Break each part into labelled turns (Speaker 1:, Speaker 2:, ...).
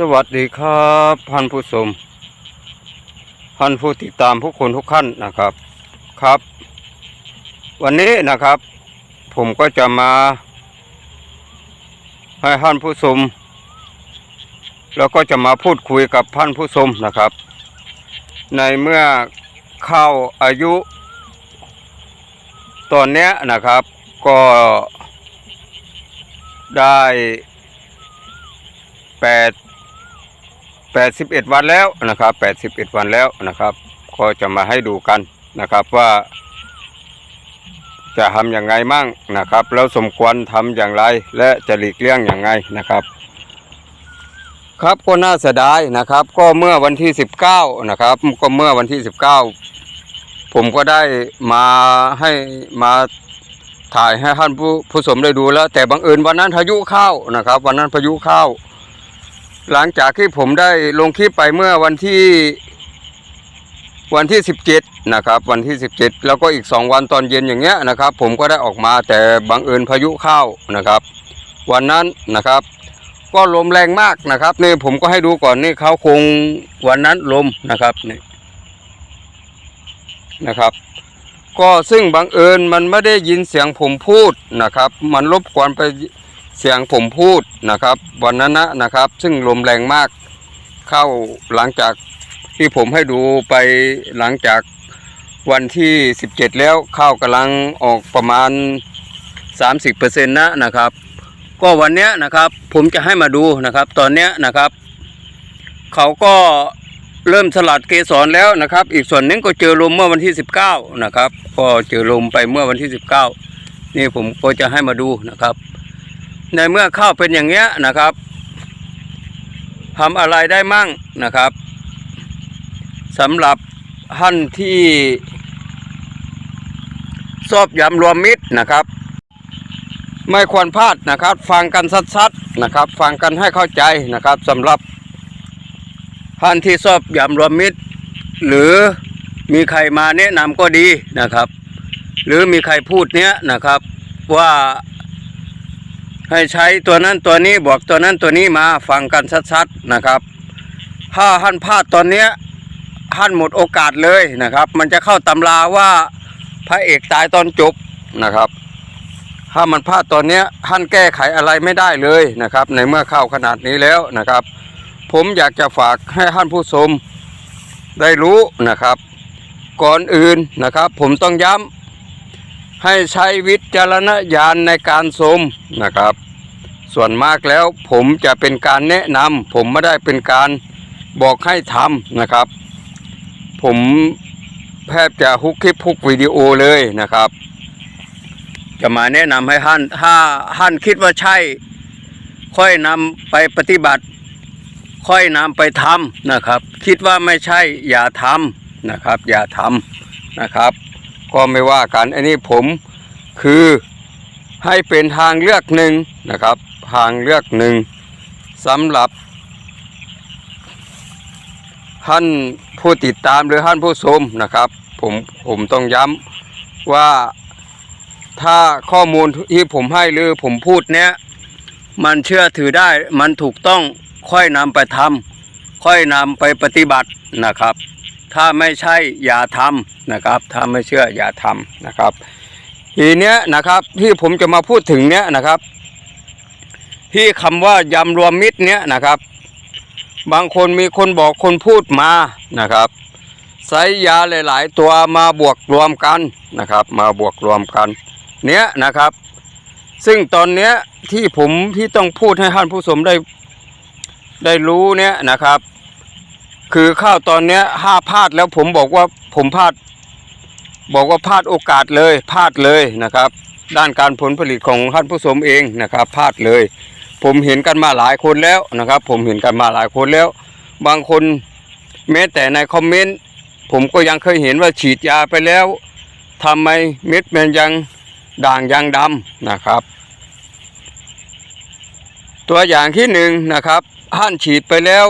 Speaker 1: สวัสดีครับท่านผู้ชมท่านผู้ติดตามผู้คนทุกท่านนะครับครับ วันนี้นะครับ ผมก็จะมา ให้ท่านผู้ชมแล้วก็จะมาพูดคุยกับท่านผู้ชมนะครับ ในเมื่อเข้าอายุ ตอนเนี้ยนะครับ ก็ได้แปด 81 วันแล้วนะครับ 81 วันแล้วนะครับ ก็จะมาให้ดูกันนะครับว่า จะทำอย่างไงมั่งนะครับ แล้วสมควรทำอย่างไรและจะหลีกเลี่ยงอย่างไงนะครับ ครับก็น่าเสียดายนะครับ ก็เมื่อวันที่ 19นะครับก็เมื่อวันที่ 19 ผมก็ได้มาให้มาถ่ายให้ท่านผู้ผู้ชมได้ดูแล้ว แต่บังเอิญวันนั้นพายุเข้านะครับ วันนั้นพายุเข้า หลังจากที่ผมได้ลงคลิปไปเมื่อวันที่วันที่ 17 นะครับ วันที่ 17 แล้วก็อีก 2 วันตอนเย็นอย่างเงี้ยนะครับ ผมก็ได้ออกมาแต่บังเอิญพายุเข้านะครับ วันนั้นนะครับ ก็ลมแรงมากนะครับนี่ผมก็ให้ดูก่อนนี่เขาคงวันนั้นลมนะครับนี่นะครับ ก็ซึ่งบังเอิญมันไม่ได้ยินเสียงผมพูดนะครับ มันรบกวนไป เสียงผมพูดนะครับวันนั้นนะนะครับ ซึ่งลมแรงมากเข้าหลังจากที่ผมให้ดูไปหลังจากวันที่ 17 แล้วข้าวกำลังออกประมาณ 30%นะนะครับ ก็วันเนี้ยนะครับผมจะให้มาดูนะครับ ตอนเนี้ยนะครับ เขาก็เริ่มสลัดเกสรแล้วนะครับ อีกส่วนหนึงก็เจอลมเมื่อวันที่ 19 นะครับ ก็เจอลมไปเมื่อวันที่ 19 นี่ผมก็จะให้มาดูนะครับ ในเมื่อข้าวเป็นอย่างเงี้ยนะครับทำอะไรได้มั่งนะครับสำหรับท่านที่ชอบยำรวมมิตรนะครับ ไม่ควรพลาดนะครับ ฟังกันชัดๆนะครับ ฟังกันให้เข้าใจนะครับสำหรับท่านที่ชอบยำรวมมิตร หรือมีใครมาแนะนำก็ดีนะครับ หรือมีใครพูดเนี้ยนะครับว่า ให้ใช้ตัวนั้นตัวนี้บอกตัวนั้นตัวนี้มาฟังกันชัดๆนะครับ ถ้าท่านพลาดตอนเนี้ยท่านหมดโอกาสเลยนะครับ มันจะเข้าตำราว่าพระเอกตายตอนจบนะครับ ถ้ามันพลาดตอนเนี้ยท่านแก้ไขอะไรไม่ได้เลยนะครับ ในเมื่อเข้าขนาดนี้แล้วนะครับ ผมอยากจะฝากให้ท่านผู้ชมได้รู้นะครับ ก่อนอื่นนะครับ ผมต้องย้ำ ให้ใช้วิจารณญาณในการชมนะครับ ส่วนมากแล้วผมจะเป็นการแนะนำผมไม่ได้เป็นการบอกให้ทำนะครับ ผมแทบจะฮุกคลิปฮุกวิดีโอเลยนะครับ จะมาแนะนำให้ท่านถ้าท่านคิดว่าใช่ ค่อยนำไปปฏิบัติ ค่อยนำไปทำนะครับ คิดว่าไม่ใช่อย่าทำนะครับ อย่าทำนะครับ ก็ไม่ว่ากันอันนี้ผมคือให้เป็นทางเลือกหนึ่งนะครับทางเลือกหนึ่งสำหรับ ท่านผู้ติดตามหรือท่านผู้ชมนะครับ ผมผมต้องย้ำว่าถ้าข้อมูลที่ผมให้หรือผมพูดเนี้ยมันเชื่อถือได้มันถูกต้องค่อยนำไปทำค่อยนำไปปฏิบัตินะครับ ถ้าไม่ใช่อย่าทำนะครับ ถ้าไม่เชื่ออย่าทำนะครับ ทีเนี้ยนะครับที่ผมจะมาพูดถึงเนี้ยนะครับ ที่คำว่ายำรวมมิตรเนี้ยนะครับ บางคนมีคนบอกคนพูดมานะครับใช้ยาหลาย ๆ ตัวมาบวกรวมกันนะครับ มาบวกรวมกันเนี้ยนะครับ ซึ่งตอนเนี้ยที่ผมที่ต้องพูดให้ท่านผู้ชมได้ได้รู้เนี้ยนะครับ คือข้าวตอนเนี้ยห้าพลาดแล้วผมบอกว่าผมพลาด บอกว่าพลาดโอกาสเลยพลาดเลยนะครับ ด้านการผลผลิตของท่านผู้ชมเองนะครับพลาดเลย ผมเห็นกันมาหลายคนแล้วนะครับ ผมเห็นกันมาหลายคนแล้ว บางคนแม้แต่ในคอมเมนต์ผมก็ยังเคยเห็นว่าฉีดยาไปแล้วทำไมเม็ดมันยังด่างยังดำนะครับ ตัวอย่างที่หนึ่งนะครับท่านฉีดไปแล้ว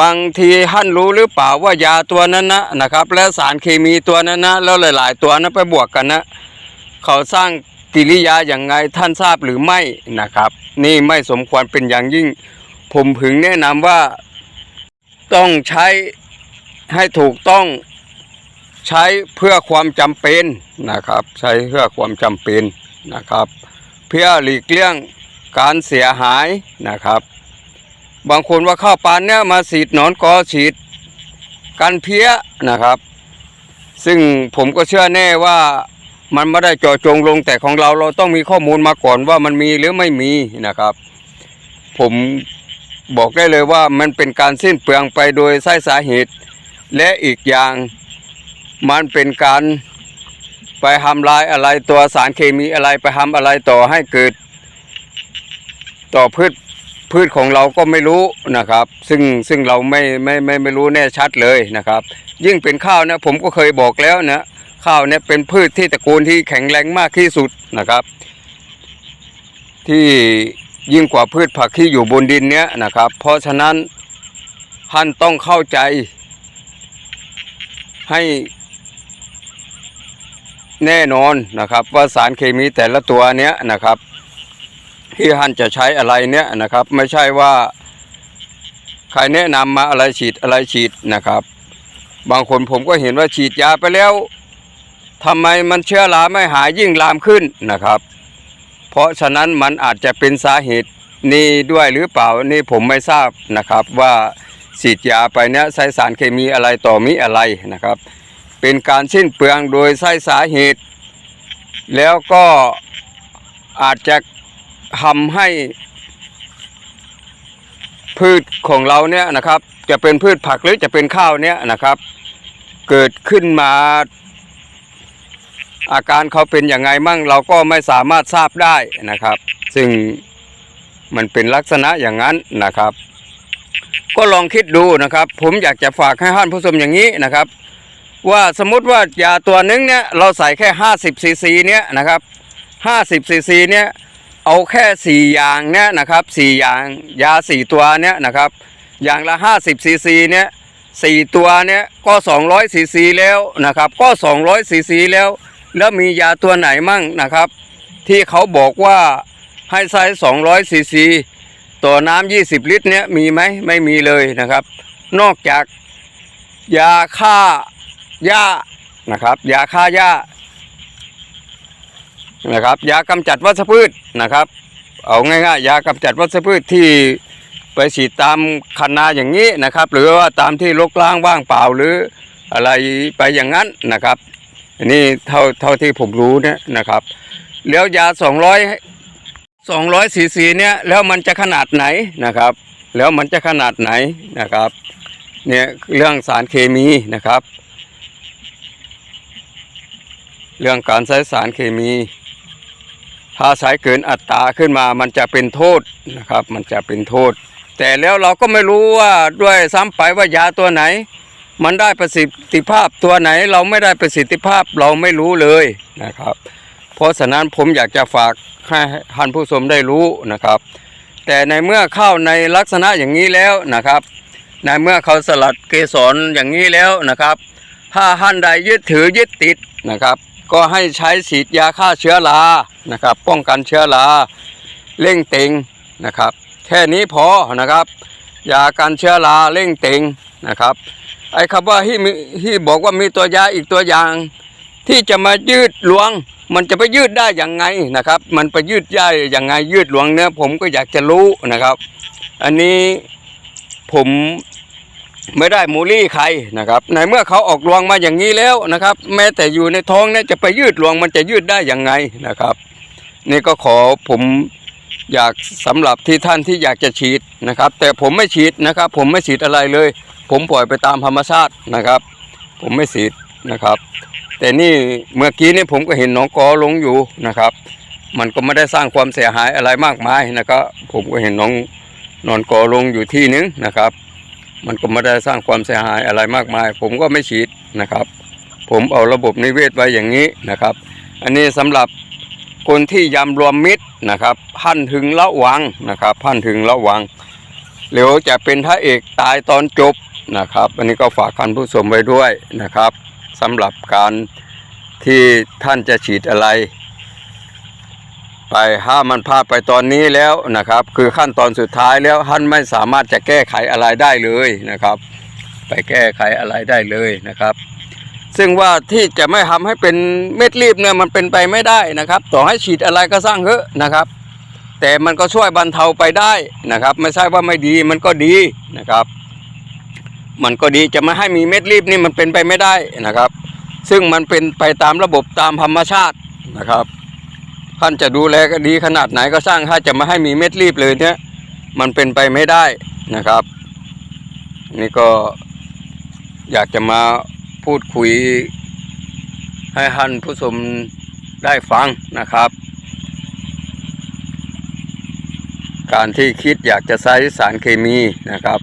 Speaker 1: บางทีท่านรู้หรือเปล่าว่ายาตัวนั้นนะนะครับ และสารเคมีตัวนั้นนะแล้วหลาย ๆ ตัวนั้นไปบวกกันนะเขาสร้างกิริยาอย่างไงท่านทราบหรือไม่นะครับ นี่ไม่สมควรเป็นอย่างยิ่ง ผมพึงแนะนำว่าต้องใช้ให้ถูกต้องใช้เพื่อความจำเป็นนะครับ ใช้เพื่อความจำเป็นนะครับ เพื่อหลีกเลี่ยงการเสียหายนะครับ บางคนว่าข้าวปานเนี่ยมาฉีดหนอนกอฉีดกันเพี้ยนะครับ ซึ่งผมก็เชื่อแน่ว่ามันไม่ได้เจาะจงลงแต่ของเราเราต้องมีข้อมูลมาก่อนว่ามันมีหรือไม่มีนะครับ ผมบอกได้เลยว่ามันเป็นการสิ้นเปลืองไปโดยไส้สาเหตุ และอีกอย่างมันเป็นการไปทำลายอะไรตัวสารเคมีอะไรไปทำอะไรต่อให้เกิด ต่อพืช พืชของเราก็ไม่รู้นะครับ ซึ่งซึ่งเราไม่ไม่ไม่ไม่รู้แน่ชัดเลยนะครับ ยิ่งเป็นข้าวนะผมก็เคยบอกแล้วนะข้าวเนี่ยเป็นพืชที่ตระกูลที่แข็งแรงมากที่สุดนะครับ ที่ยิ่งกว่าพืชผักที่อยู่บนดินเนี้ยนะครับ เพราะฉะนั้นท่านต้องเข้าใจ ให้แน่นอนนะครับ ว่าสารเคมีแต่ละตัวเนี้ยนะครับ ที่ท่านจะใช้อะไรเนี้ยนะครับ ไม่ใช่ว่าใครแนะนำมาอะไรฉีดอะไรฉีดนะครับ บางคนผมก็เห็นว่าฉีดยาไปแล้วทำไมมันเชื้อราไม่หายยิ่งลามขึ้นนะครับ เพราะฉะนั้นมันอาจจะเป็นสาเหตุนี้ด้วยหรือเปล่านี่ผมไม่ทราบนะครับว่าฉีดยาไปเนี้ยใช้สารเคมีอะไรต่อมิอะไรนะครับ เป็นการสิ้นเปลืองโดยใช้สาเหตุ แล้วก็อาจจะ ทำให้พืชของเราเนี่ยนะครับ จะเป็นพืชผักหรือจะเป็นข้าวเนี่ยนะครับ เกิดขึ้นมาอาการเขาเป็นอย่างไงมั่งเราก็ไม่สามารถทราบได้นะครับ ซึ่งมันเป็นลักษณะอย่างนั้นนะครับ ก็ลองคิดดูนะครับ ผมอยากจะฝากให้ท่านผู้ชมอย่างนี้นะครับ ว่าสมมติว่ายาตัวนึงเนี่ยเราใส่แค่ 50ซีซีเนี่ยนะครับ50ซีซีเนี่ย เอาแค่สี่อย่างเนี่ยนะครับสี่อย่างยาสี่ตัวเนี่ยนะครับ อย่างละ50ซีซีเนี่ยสี่ตัวเนี่ยก็200ซีซีแล้วนะครับ ก็200ซีซีแล้ว แล้วมียาตัวไหนมั่งนะครับ ที่เขาบอกว่าให้ใช้200ซีซีต่อน้ำ20ลิตรเนี่ยมีไหมไม่มีเลยนะครับ นอกจากยาฆ่าหญ้านะครับ ยาฆ่าหญ้า นะครับยากำจัดวัชพืชนะครับ เอาง่ายๆยากำจัดวัชพืชที่ไปฉีดตามคันนาอย่างนี้นะครับ หรือว่าตามที่รกร้างว่างเปล่าหรืออะไรไปอย่างนั้นนะครับอันนี้เท่าเท่าที่ผมรู้เนี่ยนะครับแล้วยา 200 200ซีซีเนี่ยแล้วมันจะขนาดไหนนะครับ แล้วมันจะขนาดไหนนะครับเนี่ยเรื่องสารเคมีนะครับ เรื่องการใช้สารเคมี ถ้าใช้เกินอัตราขึ้นมามันจะเป็นโทษนะครับ มันจะเป็นโทษ แต่แล้วเราก็ไม่รู้ว่าด้วยซ้ำไปว่ายาตัวไหน มันได้ประสิทธิภาพตัวไหน เราไม่ได้ประสิทธิภาพเราไม่รู้เลยนะครับ เพราะฉะนั้นผมอยากจะฝากให้ท่านผู้ชมได้รู้นะครับ แต่ในเมื่อเข้าในลักษณะอย่างนี้แล้วนะครับ ในเมื่อเขาสลัดเกสรอย่างนี้แล้วนะครับ ถ้าท่านใดยึดถือยึดติดนะครับ ก็ให้ใช้ฉีดยาฆ่าเชื้อรานะครับ ป้องกันเชื้อราเร่งเต็งนะครับ แค่นี้พอนะครับยากันเชื้อราเร่งเต็งนะครับไอ้คำว่าที่ที่บอกว่ามีตัวยาอีกตัวอย่าง ที่จะมายืดหลวง มันจะไปยืดได้อยังไงนะครับ มันไปยืดได้ยังไงยืดหลวงเนี่ยผมก็อยากจะรู้นะครับ อันนี้ผม ไม่ได้มูลี่ใครนะครับ ในเมื่อเขาออกรวงมาอย่างนี้แล้วนะครับ แม้แต่อยู่ในท้องเนี่ยจะไปยืดรวงมันจะยืดได้อยังไงนะครับ นี่ก็ขอผมอยากสำหรับที่ท่านที่อยากจะฉีดนะครับ แต่ผมไม่ฉีดนะครับ ผมไม่ฉีดอะไรเลย ผมปล่อยไปตามธรรมชาตินะครับ ผมไม่ฉีดนะครับ แต่นี่เมื่อกี้นี่ผมก็เห็นหนองกอลงอยู่นะครับ มันก็ไม่ได้สร้างความเสียหายอะไรมากมายนะครับ ผมก็เห็นน้องนอนกอลงอยู่ที่นึงนะครับ มันก็ไม่ได้สร้างความเสียหายอะไรมากมาย ผมก็ไม่ฉีดนะครับ ผมเอาระบบนิเวศไว้อย่างนี้นะครับ อันนี้สำหรับคนที่ยำรวมมิตรนะครับพันถึงระวังนะครับพันถึงระวังเดี๋ยวจะเป็นพระเอกตายตอนจบนะครับ อันนี้ก็ฝากท่านผู้ชมไว้ด้วยนะครับสำหรับการที่ท่านจะฉีดอะไร ไปถ้ามันพลาดไปตอนนี้แล้วนะครับ คือขั้นตอนสุดท้ายแล้วท่านไม่สามารถจะแก้ไขอะไรได้เลยนะครับ ไปแก้ไขอะไรได้เลยนะครับ ซึ่งว่าที่จะไม่ทำให้เป็นเม็ดรีบเนี่ยมันเป็นไปไม่ได้นะครับ ต่อให้ฉีดอะไรก็สร้างเถอะนะครับ แต่มันก็ช่วยบรรเทาไปได้นะครับ ไม่ใช่ว่าไม่ดีมันก็ดีนะครับ มันก็ดีจะไม่ให้มีเม็ดรีบนี่มันเป็นไปไม่ได้นะครับ ซึ่งมันเป็นไปตามระบบตามธรรมชาตินะครับ ท่านจะดูแลก็ดีขนาดไหนก็สร้างถ้าจะไม่ให้มีเม็ดรีบเลยเนี่ยมันเป็นไปไม่ได้นะครับ นี่ก็อยากจะมาพูดคุย ให้ท่านผู้ชมได้ฟังนะครับ การที่คิดอยากจะใช้สารเคมีนะครับ